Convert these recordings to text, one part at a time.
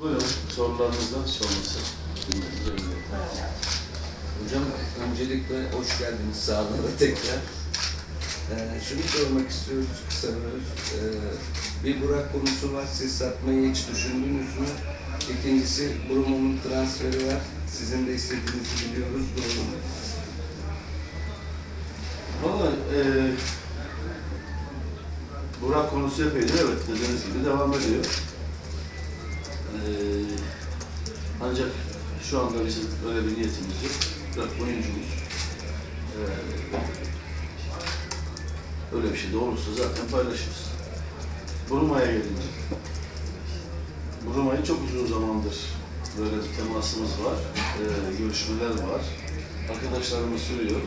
Buyurun sorularınızdan sonrası. Hocam öncelikle hoş geldiniz sağlara tekrar. Ee, şunu sormak istiyoruz öz. Ee, bir Burak konusu var. Siz satmayı hiç düşündünüz mü? İkincisi Bruno'nun transferi var. Sizin de istediğinizi biliyoruz. Doğru mu? Valla e, Burak konusu epeydir. Evet dediğiniz gibi devam ediyor. E, ancak şu anda bizim öyle bir niyetimiz yok. Burak oyuncumuz. E, öyle bir şey de zaten paylaşırız. Buruma'ya gelince. Buruma'yı çok uzun zamandır böyle bir temasımız var. E, görüşmeler var. Arkadaşlarımız sürüyor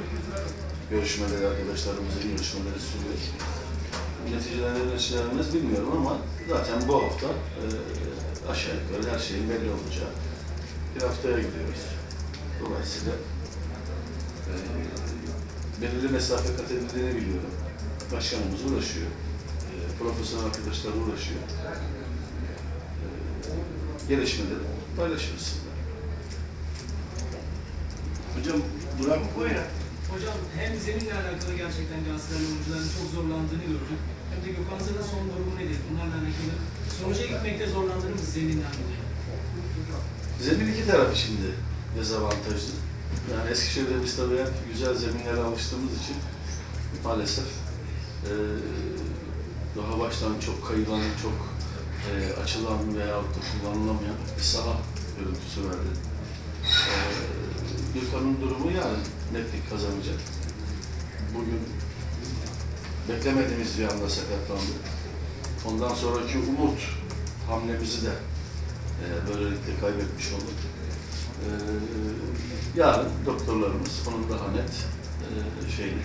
görüşmeleri, arkadaşlarımızın görüşmeleri sürüyor. Neticeler ne şeylerimiz bilmiyorum ama zaten bu hafta e, aşağı yukarı her şeyin belli olacağı bir haftaya gidiyoruz. Dolayısıyla e, belirli mesafe kat edildiğini biliyorum. Başkanımız uğraşıyor. E, profesyonel arkadaşlar uğraşıyor. E, gelişmeleri paylaşırız. Hocam Burak Buyurun. Hocam hem zeminle alakalı gerçekten Galatasaray'ın oyuncuların çok zorlandığını gördük. Hem de Gökhan Zırh'ın son durumu nedir? Bunlarla alakalı sonuca gitmekte zorlandığınız zeminden dolayı. Zemin iki taraf şimdi dezavantajlı. Yani Eskişehir'de biz tabii hep güzel zeminlere alıştığımız için maalesef eee, daha baştan çok kayılan, çok eee, açılan veya da kullanılamayan bir saha görüntüsü verdi. Gürkan'ın durumu yani netlik kazanacak. Bugün beklemediğimiz bir anda sakatlandı. Ondan sonraki umut hamlemizi de e, böylelikle kaybetmiş olduk. E, yarın doktorlarımız onun daha net e, şeyini,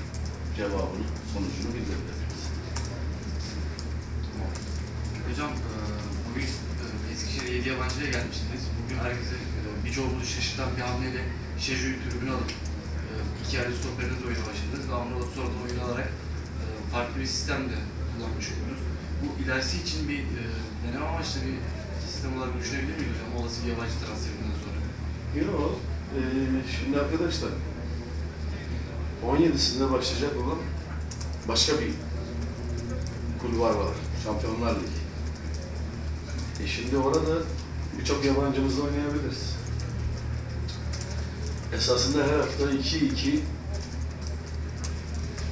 cevabını, sonucunu bildirirler. Hocam e, bugün e, Eskişehir'e 7 yabancıya gelmiştiniz. Bugün herkese e, birçoğumuzu şaşırtan bir hamleyle Şeju'yu tribüne iki yerli stoperiniz oyuna başladınız. Daha sonra sonradan oyun alarak e, farklı bir sistem de kullanmış oldunuz. Bu ilerisi için bir e, deneme amaçlı bir sistem olarak düşünebilir miyiz hocam? Olası bir yabancı transferinden sonra. Yok, e, şimdi arkadaşlar 17'sinde başlayacak olan başka bir kulvar var. Şampiyonlar Ligi. E şimdi orada birçok yabancımızla oynayabiliriz. Esasında her hafta 2-2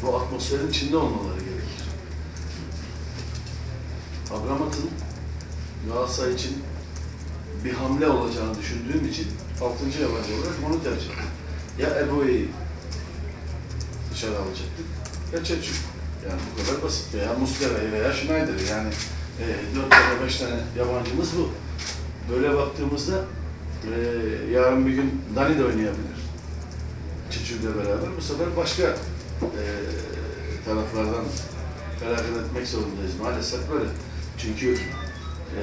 bu atmosferin içinde olmaları gerekir. Abramat'ın Galatasaray için bir hamle olacağını düşündüğüm için 6. yabancı olarak onu tercih ettim. Ya Ebo'yu dışarı alacaktık ya Çeçuk. Yani bu kadar basit. Veya Muslera'yı veya Schneider'i. Yani e, 4 ya da 5 tane yabancımız bu. Böyle baktığımızda e, yarın bir gün Dani de oynayabilir. Çeçuk'la beraber. Bu sefer başka e, taraflardan feragat etmek zorundayız. Maalesef böyle. Çünkü e,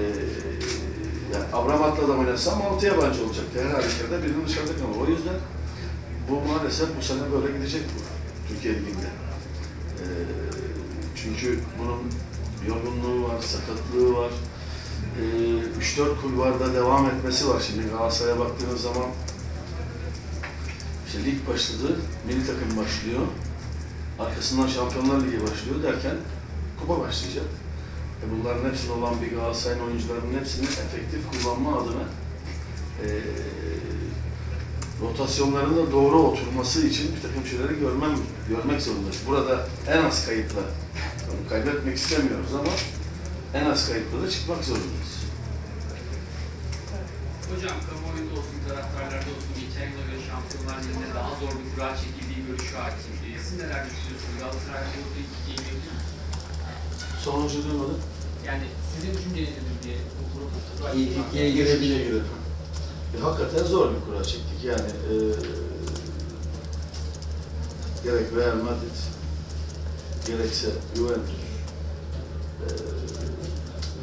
yani Abramat'la da oynasam 6 yabancı olacaktı. Her halükarda birini dışarıda kalır. O yüzden bu maalesef bu sene böyle gidecek bu Türkiye Ligi'nde. Ee, çünkü bunun yorgunluğu var, sakatlığı var. Ee, 3-4 kulvarda devam etmesi var. Şimdi Galatasaray'a baktığınız zaman işte lig başladı, milli takım başlıyor. Arkasından Şampiyonlar Ligi başlıyor derken kupa başlayacak. E bunların hepsinde olan bir Galatasaray'ın oyuncularının hepsini efektif kullanma adına e, rotasyonların da doğru oturması için bir takım şeyleri görmem, görmek zorundayız. Burada en az kayıpla, tabii kaybetmek istemiyoruz ama en az kayıpla da çıkmak zorundayız. Hocam kamuoyunda olsun, taraftarlarda olsun Ligi'nde daha zor bir kura çekildiği görüşü hakim. Ee, Siz neler düşünüyorsunuz? Galatasaray bu ilk ikiye gelebilir mi? Sonuncu duymadım. Yani sizin düşünceniz nedir diye bu grup kura İlk çekildi. ikiye Girebilir girer. E, hakikaten zor bir kura çektik yani. E, gerek Real Madrid, gerekse Juventus. E,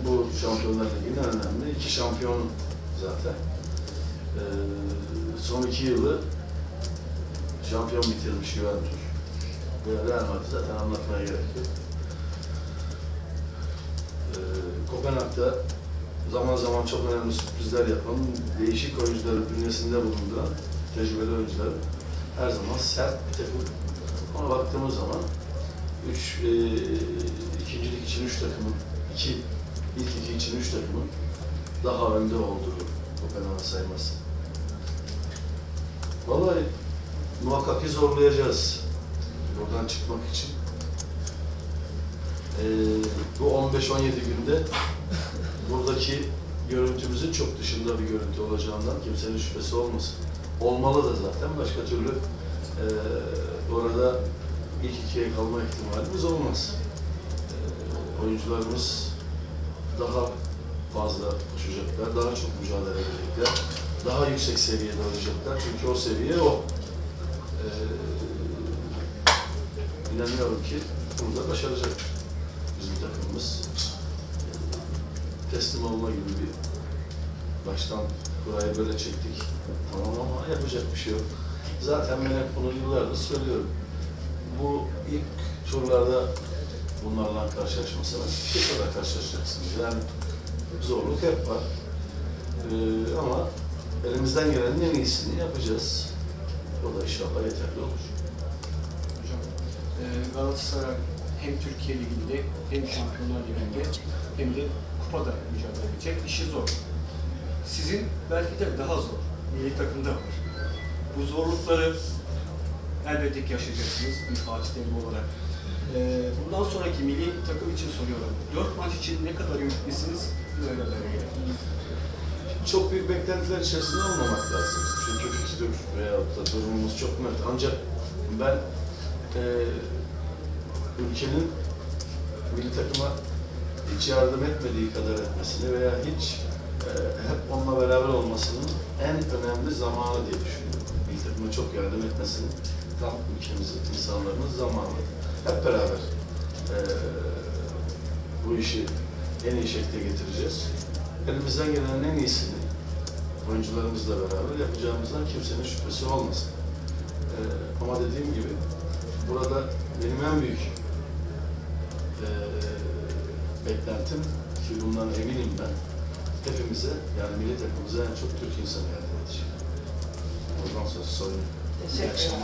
bu Şampiyonlar Ligi'nin önemli iki şampiyonu zaten. E, son iki yılı şampiyon bitirmiş Juventus. Ve Real Madrid zaten anlatmaya gerek yok. E, Kopenhag'da zaman zaman çok önemli sürprizler yapan, değişik oyuncuları bünyesinde bulunduran tecrübeli oyuncular her zaman sert bir takım. Ona baktığımız zaman üç, e, ikincilik için üç takımın, iki, ilk iki için üç takımın daha önde olduğu Kopenhag sayması. Vallahi muhakkak ki zorlayacağız buradan çıkmak için. Ee, bu 15-17 günde buradaki görüntümüzün çok dışında bir görüntü olacağından kimsenin şüphesi olmasın. Olmalı da zaten başka türlü ee, orada ilk ikiye kalma ihtimalimiz olmaz. Ee, oyuncularımız daha fazla koşacaklar, daha çok mücadele edecekler, daha yüksek seviyede oynayacaklar çünkü o seviye o. Ee, inanıyorum ki burada başaracak bizim takımımız. Teslim olma gibi bir baştan burayı böyle çektik. Tamam ama yapacak bir şey yok. Zaten ben hep bunu yıllardır söylüyorum. Bu ilk turlarda bunlarla karşılaşmasanız bir sefer karşılaşacaksınız. Yani zorluk hep var. Ee, ama elimizden gelenin en iyisini yapacağız. O da inşallah yeterli olur. Hocam, e, Galatasaray hem Türkiye Ligi'nde hem Şampiyonlar Ligi'nde hem de kupada mücadele edecek. İşi zor. Sizin belki de daha zor. Milli takımda var. Bu zorlukları elbette ki yaşayacaksınız bir Fatih Terim olarak. E, bundan sonraki milli takım için soruyorum. Dört maç için ne kadar ümitlisiniz? Çok büyük beklentiler içerisinde olmamak lazım. Çünkü fikstür veyahut da durumumuz çok net. Ancak ben e, ülkenin milli takıma hiç yardım etmediği kadar etmesini veya hiç e, hep onunla beraber olmasının en önemli zamanı diye düşünüyorum. Milli takıma çok yardım etmesinin tam ülkemizin, insanların zamanı. Hep beraber e, bu işi en iyi şekilde getireceğiz. Elimizden gelenin en iyisini oyuncularımızla beraber yapacağımızdan kimsenin şüphesi olmasın. Ee, ama dediğim gibi burada benim en büyük ee, beklentim ki bundan eminim ben hepimize yani milli takımımıza en çok Türk insanı yardım edecek. Oradan sonra sorun. Teşekkür ederim.